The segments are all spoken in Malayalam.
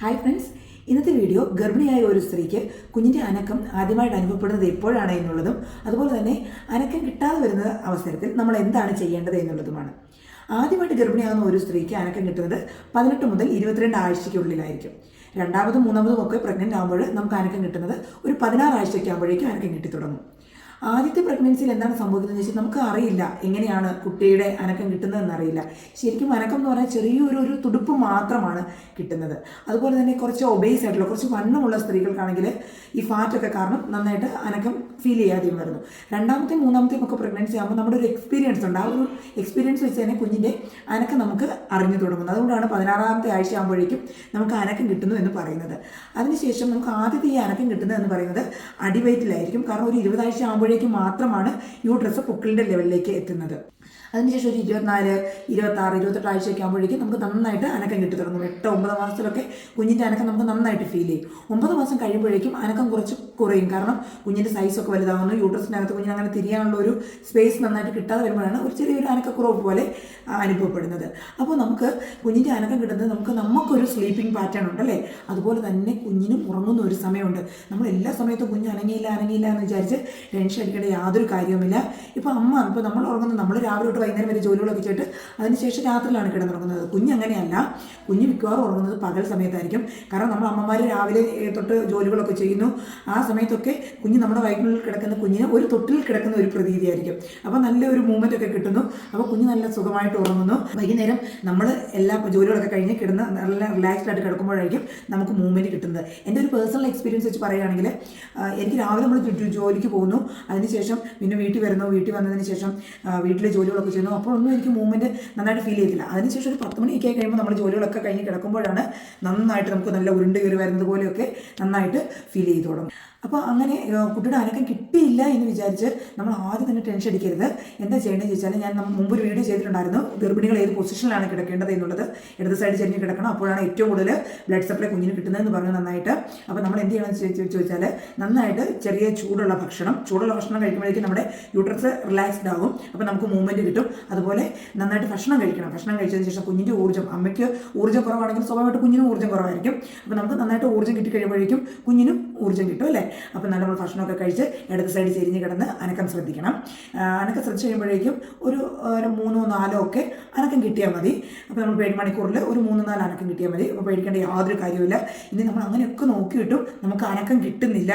ഹായ് ഫ്രണ്ട്സ് ഇന്നത്തെ വീഡിയോ ഗർഭിണിയായ ഒരു സ്ത്രീക്ക് കുഞ്ഞിന്റെ അനക്കം ആദ്യമായിട്ട് അനുഭവപ്പെടുന്നത് എപ്പോഴാണ് എന്നുള്ളതും അതുപോലെ തന്നെ അനക്കം കിട്ടാതെ വരുന്ന അവസരത്തിൽ നമ്മൾ എന്താണ് ചെയ്യേണ്ടത് എന്നുള്ളതുമാണ്. ആദ്യമായിട്ട് ഗർഭിണിയാകുന്ന ഒരു സ്ത്രീക്ക് അനക്കം കിട്ടുന്നത് പതിനെട്ട് മുതൽ ഇരുപത്തിരണ്ട് ആഴ്ചയ്ക്കുള്ളിലായിരിക്കും. രണ്ടാമതും മൂന്നാമതും ഒക്കെ പ്രഗ്നന്റ് ആകുമ്പോൾ നമുക്ക് അനക്കം കിട്ടുന്നത് ഒരു പതിനാറ് ആഴ്ചയ്ക്കാകുമ്പോഴേക്കും അനക്കം കിട്ടി തുടങ്ങും ആദ്യത്തെ പ്രഗ്നൻസിയിൽ എന്താണ് സംഭവിക്കുന്നത് വെച്ചാൽ നമുക്ക് അറിയില്ല. എങ്ങനെയാണ് കുട്ടിയുടെ അനക്കം കിട്ടുന്നതെന്ന് അറിയില്ല. ശരിക്കും അനക്കം എന്ന് പറഞ്ഞാൽ ചെറിയൊരു ഒരു തുടുപ്പ് മാത്രമാണ് കിട്ടുന്നത്. അതുപോലെ തന്നെ കുറച്ച് ഒബേസ് ആയിട്ടുള്ള കുറച്ച് വണ്ണമുള്ള സ്ത്രീകൾക്കാണെങ്കിൽ ഈ ഫാറ്റൊക്കെ കാരണം നന്നായിട്ട് അനക്കം ഫീൽ ചെയ്യാതെയും വരുന്നു. രണ്ടാമത്തെയും മൂന്നാമത്തെയും ഒക്കെ പ്രഗ്നൻസി ആകുമ്പോൾ നമ്മുടെ ഒരു എക്സ്പീരിയൻസ് ഉണ്ട്. ആ ഒരു എക്സ്പീരിയൻസ് വെച്ച് തന്നെ കുഞ്ഞിന്റെ അനക്കം നമുക്ക് അറിഞ്ഞു തുടങ്ങുന്നത് അതുകൊണ്ടാണ് പതിനാറാമത്തെ ആഴ്ച ആകുമ്പോഴേക്കും നമുക്ക് അനക്കം കിട്ടുന്നു എന്ന് പറയുന്നത്. അതിനുശേഷം നമുക്ക് ആദ്യത്തെ ഈ അനക്കം കിട്ടുന്നത് എന്ന് പറയുന്നത് അടിവയറ്റിലായിരിക്കും. കാരണം ഒരു ഇരുപതാഴ്ച ആകുമ്പോഴേക്കും മാത്രമാണ് യൂട്രസ് പൊക്കിളിന്റെ ലെവലിലേക്ക് എത്തുന്നത്. അതിനുശേഷം ഒരു ഇരുപത്തിനാല് ഇരുപത്താറ് ഇരുപത്തെട്ട് ആഴ്ചയൊക്കെ ആകുമ്പോഴേക്കും നമുക്ക് നന്നായിട്ട് അനക്കം കിട്ടി തുടങ്ങും. എട്ട് ഒമ്പത് മാസത്തിലൊക്കെ കുഞ്ഞിന്റെ അനക്കം നമുക്ക് നന്നായിട്ട് ഫീൽ ചെയ്യും. ഒമ്പത് മാസം കഴിയുമ്പോഴേക്കും അനക്കം കുറച്ച് കുറയും. കാരണം കുഞ്ഞിന്റെ സൈസൊക്കെ വലുതാകുന്നു യൂട്രസിനകത്ത് കുഞ്ഞിന് അങ്ങനെ തിരിയാനുള്ള ഒരു സ്പേസ് നന്നായിട്ട് കിട്ടാതെ വരുമ്പോഴാണ് ഒരു ചെറിയൊരു അനക്കക്കുറവ് പോലെ അനുഭവപ്പെടുന്നത്. അപ്പോൾ നമുക്ക് കുഞ്ഞിന്റെ അനക്കം കിട്ടുന്നത് നമുക്ക് നമുക്കൊരു സ്ലീപ്പിംഗ് പാറ്റേൺ ഉണ്ട് അല്ലേ? അതുപോലെ തന്നെ കുഞ്ഞിനും ഉറങ്ങുന്ന ഒരു സമയമുണ്ട്. നമ്മൾ എല്ലാ സമയത്തും കുഞ്ഞ് അനങ്ങിയില്ല അനങ്ങിയില്ല എന്ന് വിചാരിച്ച് ടെൻഷൻ അടിക്കേണ്ട യാതൊരു കാര്യവുമില്ല. ഇപ്പോൾ അമ്മ ഇപ്പോൾ നമ്മൾ ഉറങ്ങുന്നത് നമ്മൾ രാവിലെ തൊട്ട് വൈകുന്നേരം വരെ ജോലികളൊക്കെ ചെയ്തിട്ട് അതിനുശേഷം രാത്രിയിലാണ് കിടന്നുറങ്ങുന്നത് കുഞ്ഞ് അങ്ങനെയല്ല. കുഞ്ഞ് മിക്കവാറും ഉറങ്ങുന്നത് പകൽ സമയത്തായിരിക്കും. കാരണം നമ്മൾ അമ്മമാർ രാവിലെ തൊട്ട് ജോലികളൊക്കെ ചെയ്യുന്നു. ആ സമയത്തൊക്കെ കുഞ്ഞ് നമ്മുടെ വൈകുന്നേരം കിടക്കുന്ന കുഞ്ഞിന് ഒരു തൊട്ടിൽ കിടക്കുന്ന ഒരു പ്രതീതിയായിരിക്കും. അപ്പോൾ നല്ലൊരു മൂവ്മെന്റ് ഒക്കെ കിട്ടുന്നു. അപ്പോൾ കുഞ്ഞ് നല്ല സുഖമായിട്ട് ഉറങ്ങുന്നു. വൈകുന്നേരം നമ്മൾ എല്ലാ ജോലികളൊക്കെ കഴിഞ്ഞ് കിടന്ന് നല്ല റിലാക്സ്ഡ് ആയിട്ട് കിടക്കുമ്പോഴായിരിക്കും നമുക്ക് മൂവ്മെന്റ് കിട്ടുന്നത്. എന്റെ ഒരു പേഴ്സണൽ എക്സ്പീരിയൻസ് വെച്ച് പറയുകയാണെങ്കിൽ എനിക്ക് രാവിലെ നമ്മൾ ജോലിക്ക് പോകുന്നു. അതിനുശേഷം പിന്നെ വീട്ടിൽ വരുന്നു. വീട്ടിൽ വന്നതിന് ശേഷം വീട്ടിലെ ജോലികളൊക്കെ ചെയ്യുന്നു അപ്പോൾ ഒന്നും എനിക്ക് മൂവ്മെന്റ് നന്നായിട്ട് ഫീൽ ചെയ്തില്ല അതിനുശേഷം ഒരു പത്ത് മണിയൊക്കെ കഴിയുമ്പോൾ നമ്മൾ ജോലികളൊക്കെ കഴിഞ്ഞ് കിടക്കുമ്പോഴാണ് നന്നായിട്ട് നമുക്ക് നല്ല ഉരുണ്ട് കയറി വരുന്നത് പോലെയൊക്കെ നന്നായിട്ട് ഫീൽ ചെയ്തു തുടങ്ങും. അപ്പോൾ അങ്ങനെ കുട്ടിയുടെ അനക്കം കിട്ടിയില്ല എന്ന് വിചാരിച്ച് നമ്മൾ ആദ്യം തന്നെ ടെൻഷൻ അടിക്കരുത്. എന്താ ചെയ്യേണ്ടതെന്ന് ചോദിച്ചാൽ ഞാൻ മുമ്പ് ഒരു വീഡിയോ ചെയ്തിട്ടുണ്ടായിരുന്നു. ഗർഭിണികൾ ഏത് പൊസിഷനിലാണ് കിടക്കേണ്ടത് എന്നുള്ളത്. ഇടത് സൈഡ് ചെരിഞ്ഞ് കിടക്കണം. അപ്പോഴാണ് ഏറ്റവും കൂടുതൽ ബ്ലഡ് സപ്ലൈ കുഞ്ഞിന് കിട്ടുന്നതെന്ന് പറഞ്ഞു നന്നായിട്ട്. അപ്പോൾ നമ്മൾ എന്ത് ചെയ്യണമെന്ന് ചോദിച്ചു ചോദിച്ചാൽ നന്നായിട്ട് ചെറിയ ചൂടുള്ള ഭക്ഷണം ചൂടുള്ള ഭക്ഷണം കഴിക്കുമ്പോഴേക്കും നമ്മുടെ യൂട്രസ് റിലാക്സ്ഡ് ആകും. അപ്പോൾ നമുക്ക് മൂവ്മെന്റ് കിട്ടും. അതുപോലെ നന്നായിട്ട് ഭക്ഷണം കഴിക്കണം. ഭക്ഷണം കഴിച്ചതിന് ശേഷം കുഞ്ഞിന്റെ ഊർജം അമ്മയ്ക്ക് ഊർജം കുറവാണെങ്കിൽ സ്വാഭാവികമായിട്ട് കുഞ്ഞിനും ഊർജം കുറവായിരിക്കും. അപ്പോൾ നമുക്ക് നന്നായിട്ട് ഊർജം കിട്ടി കഴിയുമ്പോഴേക്കും കുഞ്ഞിനും ഊർജം കിട്ടും അല്ലേ? അപ്പോൾ നല്ല നമ്മൾ ഭക്ഷണമൊക്കെ കഴിച്ച് ഇടത് സൈഡ് ചെരിഞ്ഞ് കിടന്ന് അനക്കം ശ്രദ്ധിക്കണം. അനക്കം ശ്രദ്ധിച്ച് കഴിയുമ്പോഴേക്കും ഒരു ഒരു മൂന്നോ നാലോ ഒക്കെ അനക്കം കിട്ടിയാൽ മതി. അപ്പോൾ നമ്മൾ ഏഴ് മണിക്കൂറിൽ ഒരു മൂന്ന് നാല് അനക്കം കിട്ടിയാൽ മതി. അപ്പോൾ പേടിക്കേണ്ട യാതൊരു കാര്യമില്ല ഇനി നമ്മൾ അങ്ങനെയൊക്കെ നോക്കിയിട്ടും നമുക്ക് അനക്കം കിട്ടുന്നില്ല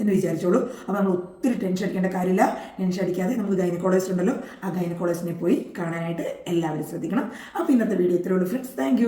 എന്ന് വിചാരിച്ചോളൂ. അപ്പോൾ നമ്മൾ ഒത്തിരി ടെൻഷൻ അടിക്കേണ്ട കാര്യമില്ല. ടെൻഷൻ അടിക്കാതെ നമുക്ക് ഗൈനക്കോളജിസ്റ്റ് ഉണ്ടല്ലോ. ആ ഗൈനക്കോളജിനെ പോയി കാണാനായിട്ട് എല്ലാവരും ശ്രദ്ധിക്കണം. അപ്പോൾ ഇന്നത്തെ വീഡിയോ ഇത്രയുള്ളൂ ഫ്രണ്ട്സ് താങ്ക്